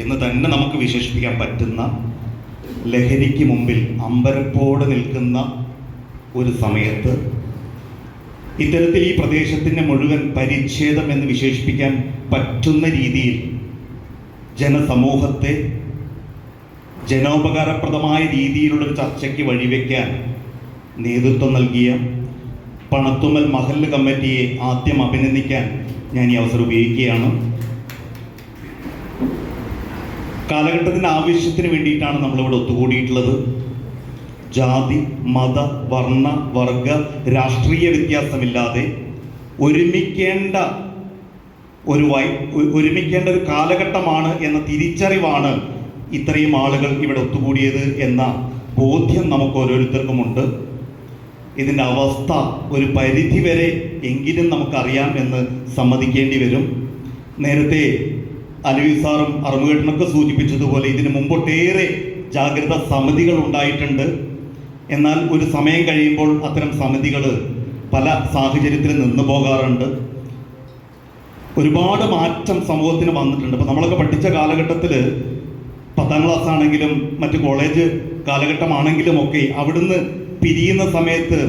എന്ന് തന്നെ നമുക്ക് വിശേഷിപ്പിക്കാൻ പറ്റുന്ന ലഹരിക്ക് മുമ്പിൽ അമ്പരപ്പോടെ നിൽക്കുന്ന ഒരു സമയത്ത് ഇത്തരത്തിൽ ഈ പ്രദേശത്തിന്റെ മുഴുവൻ പരിച്ഛേദം എന്ന് വിശേഷിപ്പിക്കാൻ പറ്റുന്ന രീതിയിൽ ജനസമൂഹത്തെ ജനോപകാരപ്രദമായ രീതിയിലുള്ളൊരു ചർച്ചയ്ക്ക് വഴിവെക്കാൻ നേതൃത്വം നൽകിയ പണത്തുമ്മൽ മഹല്ല് കമ്മിറ്റിയെ ആദ്യം അഭിനന്ദിക്കാൻ ഞാൻ ഈ അവസരം ഉപയോഗിക്കുകയാണ്. കാലഘട്ടത്തിന്റെ ആവശ്യത്തിന് വേണ്ടിയിട്ടാണ് നമ്മളിവിടെ ഒത്തുകൂടിയിട്ടുള്ളത്. ജാതി മത വർണ വർഗ രാഷ്ട്രീയ വ്യത്യാസമില്ലാതെ ഒരുമിക്കേണ്ട ഒരു വൈ ഒരുമിക്കേണ്ട ഒരു കാലഘട്ടമാണ് എന്ന തിരിച്ചറിവാണ് ഇത്രയും ആളുകൾ ഇവിടെ ഒത്തുകൂടിയത് എന്ന ബോധ്യം നമുക്ക് ഓരോരുത്തർക്കുമുണ്ട്. ഇതിന്റെ അവസ്ഥ ഒരു പരിധി വരെ എങ്കിലും നമുക്കറിയാം എന്ന് സമ്മതിക്കേണ്ടി വരും. നേരത്തെ അലവി സാറും അറുമുകേട്ടനൊക്കെ സൂചിപ്പിച്ചതുപോലെ ഇതിന് മുമ്പൊട്ടേറെ ജാഗ്രത സമിതികൾ ഉണ്ടായിട്ടുണ്ട്. എന്നാൽ ഒരു സമയം കഴിയുമ്പോൾ അത്തരം സമിതികൾ പല സാഹചര്യത്തിൽ നിന്നു പോകാറുണ്ട്. ഒരുപാട് മാറ്റം സമൂഹത്തിന് വന്നിട്ടുണ്ട്. അപ്പോൾ നമ്മളൊക്കെ പഠിച്ച കാലഘട്ടത്തിൽ പത്താം ക്ലാസ് ആണെങ്കിലും മറ്റ് കോളേജ് കാലഘട്ടമാണെങ്കിലും ഒക്കെ അവിടുന്ന് പിരിയുന്ന സമയത്ത്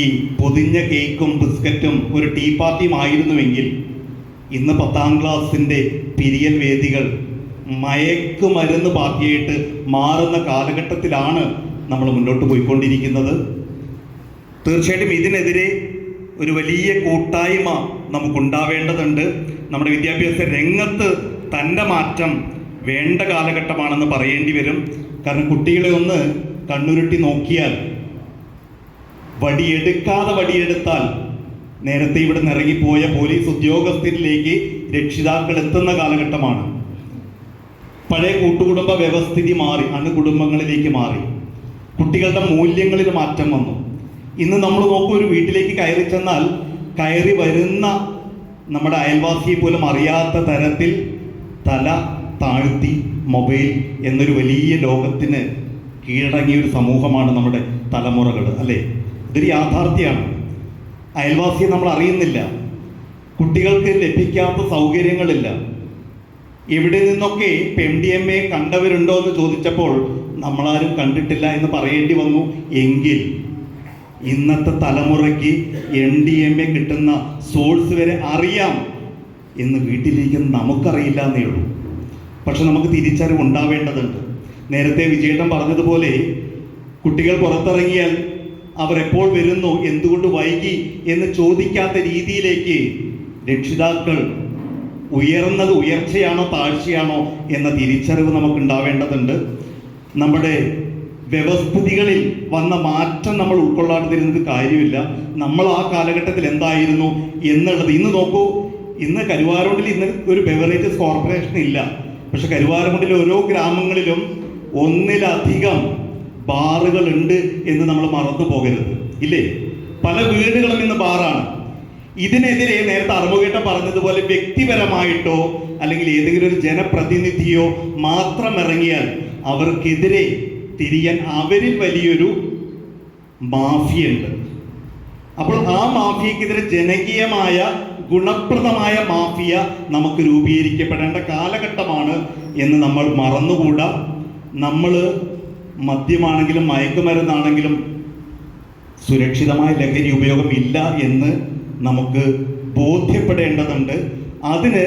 ഈ പൊതിഞ്ഞ കേക്കും ബിസ്ക്കറ്റും ഒരു ടീ പാർട്ടിയും ആയിരുന്നുവെങ്കിൽ ഇന്ന് പത്താം ക്ലാസ്സിന്റെ പിരിയൽ വേദികൾ മയക്കുമരുന്ന് പാർട്ടിയായിട്ട് മാറുന്ന കാലഘട്ടത്തിലാണ് നമ്മൾ മുന്നോട്ട് പോയിക്കൊണ്ടിരിക്കുന്നത്. തീർച്ചയായിട്ടും ഇതിനെതിരെ ഒരു വലിയ കൂട്ടായ്മ നമുക്കുണ്ടാവേണ്ടതുണ്ട്. നമ്മുടെ വിദ്യാഭ്യാസ രംഗത്ത് തന്റെ മാറ്റം വേണ്ട കാലഘട്ടമാണെന്ന് പറയേണ്ടി വരും. കാരണം കുട്ടികളെ ഒന്ന് കണ്ണുരുട്ടി നോക്കിയാൽ വടിയെടുക്കാതെ വടിയെടുത്താൽ നേരത്തെ ഇവിടെ നിന്ന് ഇറങ്ങിപ്പോയ പോലീസ് ഉദ്യോഗസ്ഥരിലേക്ക് രക്ഷിതാക്കൾ എത്തുന്ന കാലഘട്ടമാണ്. പഴയ കൂട്ടുകുടുംബ വ്യവസ്ഥിതി മാറി അണുകുടുംബങ്ങളിലേക്ക് മാറി. കുട്ടികളുടെ മൂല്യങ്ങളിൽ മാറ്റം വന്നു. ഇന്ന് നമ്മൾ നോക്കും ഒരു വീട്ടിലേക്ക് കയറി ചെന്നാൽ കയറി വരുന്ന നമ്മുടെ അയൽവാസിയെ പോലും അറിയാത്ത തരത്തിൽ തല താഴ്ത്തി മൊബൈൽ എന്നൊരു വലിയ ലോകത്തിന് കീഴടങ്ങിയ ഒരു സമൂഹമാണ് നമ്മുടെ തലമുറകൾ അല്ലേ? ഇതൊരു യാഥാർത്ഥ്യമാണ്. അയൽവാസിയെ നമ്മൾ അറിയുന്നില്ല. കുട്ടികൾക്ക് ലഭിക്കാത്ത സൗകര്യങ്ങളില്ല. എവിടെ നിന്നൊക്കെ എം ഡി എം എ കണ്ടവരുണ്ടോ എന്ന് ചോദിച്ചപ്പോൾ നമ്മളാരും കണ്ടിട്ടില്ല എന്ന് പറയേണ്ടി വന്നു. എങ്കിൽ ഇന്നത്തെ തലമുറയ്ക്ക് എം ഡി എം എ കിട്ടുന്ന സോഴ്സ് വരെ അറിയാം എന്ന് വീട്ടിലിരിക്കുന്ന നമുക്കറിയില്ല എന്നേ ഉള്ളൂ. പക്ഷെ നമുക്ക് തിരിച്ചറിവ് ഉണ്ടാവേണ്ടതുണ്ട്. നേരത്തെ വിജയേട്ടൻ പറഞ്ഞതുപോലെ കുട്ടികൾ പുറത്തിറങ്ങിയാൽ അവർ എപ്പോൾ വരുന്നു? എന്തുകൊണ്ട് വൈകി? എന്ന് ചോദിക്കാത്ത രീതിയിലേക്ക് രക്ഷിതാക്കൾ ഉയർന്നത് ഉയർച്ചയാണോ താഴ്ചയാണോ എന്ന തിരിച്ചറിവ് നമുക്ക് ഉണ്ടാവേണ്ടതുണ്ട് നമ്മുടെ വ്യവസ്ഥിതികളിൽ വന്ന മാറ്റം നമ്മൾ ഉൾക്കൊള്ളാതിരുന്നത് കാര്യമില്ല. നമ്മൾ ആ കാലഘട്ടത്തിൽ എന്തായിരുന്നു എന്നുള്ളത് ഇന്ന് നോക്കൂ. ഇന്ന് കരുവാരോണ്ടിൽ ഇന്ന് ഒരു ബെവറേജസ് കോർപ്പറേഷൻ ഇല്ല. പക്ഷെ കരുവാരമുണ്ടിലെ ഓരോ ഗ്രാമങ്ങളിലും ഒന്നിലധികം ബാറുകൾ ഉണ്ട് എന്ന് നമ്മൾ മറന്നു പോകരുത്. ഇല്ലേ? പല വീടുകളും ഇന്ന് ബാറാണ്. ഇതിനെതിരെ നേരത്തെ അറുമുകേട്ടം പറഞ്ഞതുപോലെ വ്യക്തിപരമായിട്ടോ അല്ലെങ്കിൽ ഏതെങ്കിലും ഒരു ജനപ്രതിനിധിയോ മാത്രം ഇറങ്ങിയാൽ അവർക്കെതിരെ തിരിയാൻ അവരിൽ വലിയൊരു മാഫിയുണ്ട്. അപ്പോൾ ആ മാഫിയക്കെതിരെ ജനകീയമായ ഗുണപ്രദമായ മാഫിയ നമുക്ക് രൂപീകരിക്കപ്പെടേണ്ട കാലഘട്ടമാണ് എന്ന് നമ്മൾ മറന്നുകൂടാ. നമ്മൾ മദ്യമാണെങ്കിലും മയക്കുമരുന്നാണെങ്കിലും സുരക്ഷിതമായ ലഹരി ഉപയോഗം ഇല്ല എന്ന് നമുക്ക് ബോധ്യപ്പെടേണ്ടതുണ്ട്. അതിന്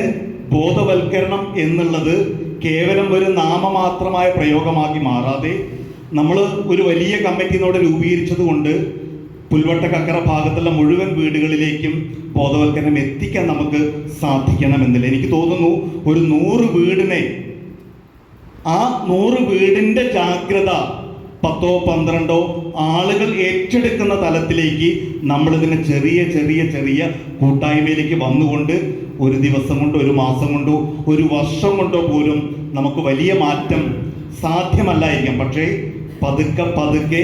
ബോധവൽക്കരണം എന്നുള്ളത് കേവലം ഒരു നാമമാത്രമായ പ്രയോഗമാക്കി മാറാതെ നമ്മൾ ഒരു വലിയ കമ്മിറ്റിനോട് രൂപീകരിച്ചതുകൊണ്ട് കൊണ്ട് പുൽവട്ടക്കക്കര ഭാഗത്തുള്ള മുഴുവൻ വീടുകളിലേക്കും ബോധവൽക്കരണം എത്തിക്കാൻ നമുക്ക് സാധിക്കണമെന്നില്ല. എനിക്ക് തോന്നുന്നു ഒരു നൂറ് വീടിനെ ആ നൂറ് വീടിന്റെ ജാഗ്രത പത്തോ പന്ത്രണ്ടോ ആളുകൾ ഏറ്റെടുക്കുന്ന തലത്തിലേക്ക് നമ്മളിതിനെ ചെറിയ ചെറിയ ചെറിയ കൂട്ടായ്മയിലേക്ക് വന്നുകൊണ്ട് ഒരു ദിവസം കൊണ്ടോ ഒരു മാസം കൊണ്ടോ ഒരു വർഷം കൊണ്ടോ പോലും നമുക്ക് വലിയ മാറ്റം സാധ്യമല്ലായിരിക്കാം. പക്ഷേ പതുക്കെ പതുക്കെ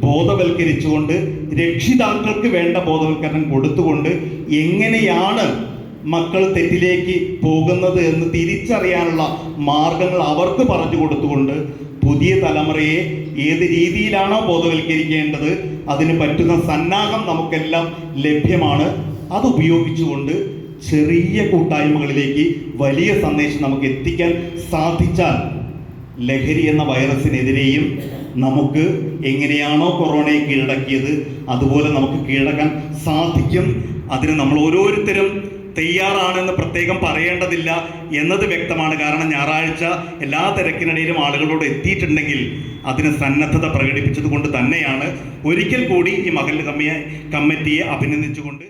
ബോധവൽക്കരിച്ചുകൊണ്ട് രക്ഷിതാക്കൾക്ക് വേണ്ട ബോധവൽക്കരണം കൊടുത്തുകൊണ്ട് എങ്ങനെയാണ് മക്കൾ തെറ്റിലേക്ക് പോകുന്നത് എന്ന് തിരിച്ചറിയാനുള്ള മാർഗങ്ങൾ അവർക്ക് പറഞ്ഞു കൊടുത്തുകൊണ്ട് പുതിയ തലമുറയെ ഏത് രീതിയിലാണോ ബോധവൽക്കരിക്കേണ്ടത് അതിന് പറ്റുന്ന സന്നാഹം നമുക്കെല്ലാം ലഭ്യമാണ്. അത് ഉപയോഗിച്ചുകൊണ്ട് ചെറിയ കൂട്ടായ്മകളിലേക്ക് വലിയ സന്ദേശം നമുക്ക് എത്തിക്കാൻ സാധിച്ചാൽ ലഹരി എന്ന വൈറസിനെതിരെയും നമുക്ക് എങ്ങനെയാണോ കൊറോണയെ കീഴടക്കിയത് അതുപോലെ നമുക്ക് കീഴടക്കാൻ സാധിക്കും. അതിന് നമ്മൾ ഓരോരുത്തരും തയ്യാറാണെന്ന് പ്രത്യേകം പറയേണ്ടതില്ല എന്നത് വ്യക്തമാണ്. കാരണം ഞായറാഴ്ച എല്ലാ തിരക്കിനിടയിലും ആളുകളോട് എത്തിയിട്ടുണ്ടെങ്കിൽ അതിന് സന്നദ്ധത പ്രകടിപ്പിച്ചത് കൊണ്ട് തന്നെയാണ്. ഒരിക്കൽ കൂടി ഈ മഹൽ കമ്മിയെ കമ്മിറ്റിയെ അഭിനന്ദിച്ചുകൊണ്ട്